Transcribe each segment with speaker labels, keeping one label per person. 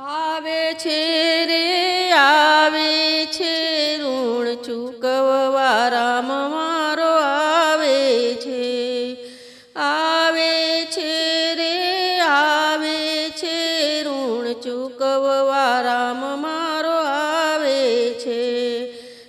Speaker 1: આવે છે રે, આવે છે ઋણ ચૂકવવા, રામ મારો આવે છે. આવે છે રે, આવે છે ઋણ ચૂકવવા, રામ મારો આવે છે.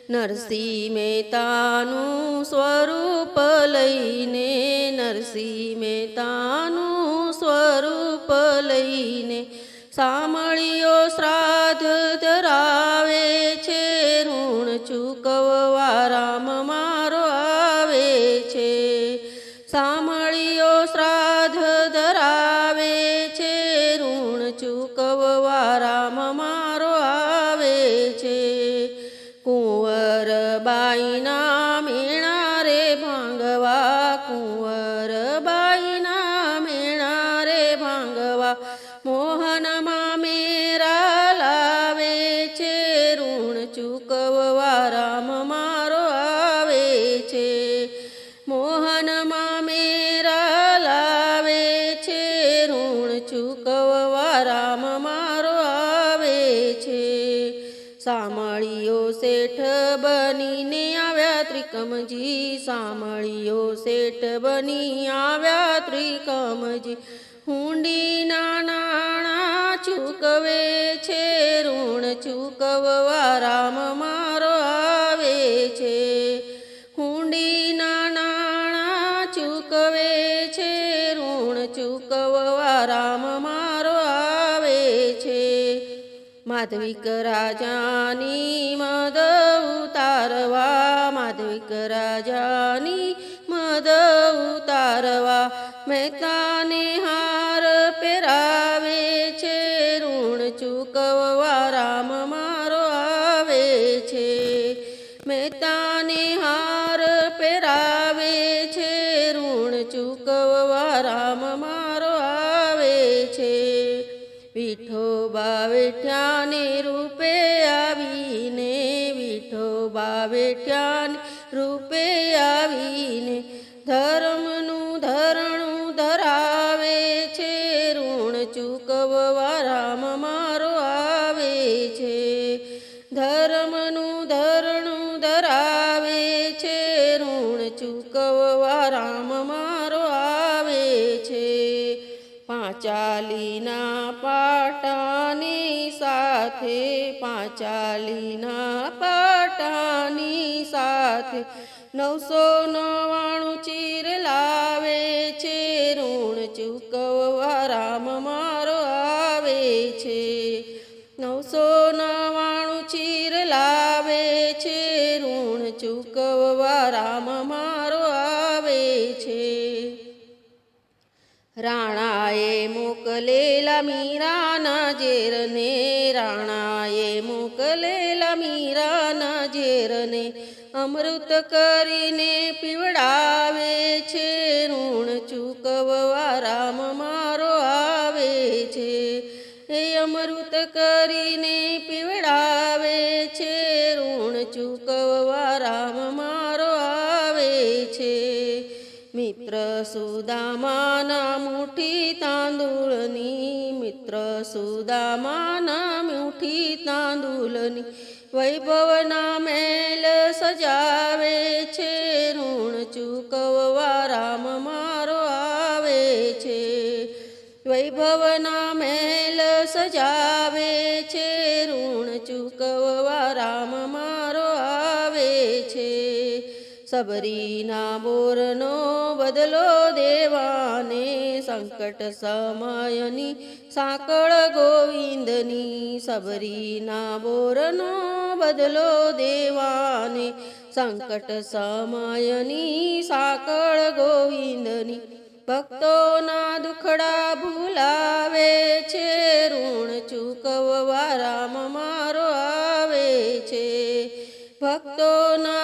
Speaker 1: નરસિંહ મહેતાનું સ્વરૂપ લઈને, નરસિંહ મહેતાનું સ્વરૂપ લઈને સામળીઓ શ્રાદ્ધ ધરાવે છે, ઋણ ચૂકવવા રામ મારો આવે છે. સામળીઓ શ્રાદ્ધ ધરાવે છે, ઋણ ચૂકવવા રામ મારો આવે છે. કુંવર બાઈના મોહનમાં મેરા લાવે છે ઋણ ચૂકવવા રામ મારો આવે છે. મોહનમાં મેરા લાવે છે ઋણ ચૂકવવા રામ મારો આવે છે. સામળીઓ શેઠ બનીને આવ્યા ત્રિકમજી સામળીઓ શેઠ બની આવ્યા ત્રિકમજી. હુંડીના નાણાં ચૂકવે છે ઋણ ચૂકવવા રામ માધવિક રાજાની મદ ઉતારવા, માધવિક રાજાની મદ ઉતારવા મહેતાને હાર પહેરાવે છે, ઋણ ચૂકવવા રામ મારો આવે છે. મહેતાને હાર પહેરાવે છે, ઋણ ચૂકવવા રામ મારો વિઠોબા વેઠ્યાને રૂપે આવીને વિઠોબા વેઠ્યાને રૂપે આવીને ધર્મનું ધરણું ધરાવે છે, ઋણ ચૂકવવા રામ મારો આવે છે. ધર્મનું ધરણું ધરાવે છે, ઋણ ચૂકવવા રામ પાંચાલીના પાટાની સાથે, પાંચાલીના પાટાની સાથે, નવસો નવાણું ચીર લાવે છે, ઋણ ચૂકવવા રામ મારો આવે છે. નવસો નવાણું ચીર લાવે છે, ઋણ ચૂકવવા રામ મારો આવે છે. રાણાએ મોકલેલા મીરાના ઝેરને રાણાએ મોકલેલા મીરાના ઝેરને અમૃત કરીને પીવડાવે છે, ઋણ ચૂકવવા રામ મારો આવે છે. એ અમૃત કરીને પીવડાવે છે, ઋણ ચૂકવવા રામ મારો આવે છે. મિત્ર સુદામાના મુઠ્ઠી તાંદુળની મિત્ર સુદામાના મુઠ્ઠી તાંદુલની વૈભવના મેલ સજાવે છે, ઋણ ચૂકવવા રામ મારો આવે છે. વૈભવના મેલ સજાવે છે, ઋણ ચૂકવવા રામ મારો સબરીના બોરનો બદલો દેવાને સંકટ સમયની સાંકળ ગોવિંદની સબરીના બોરનો બદલો દેવાને સંકટ સમયની સાંકળ ગોવિંદની ભક્તોના દુખડા ભૂલાવે છે ઋણ ચૂકવવા રામ મારો આવે છે ભક્તોના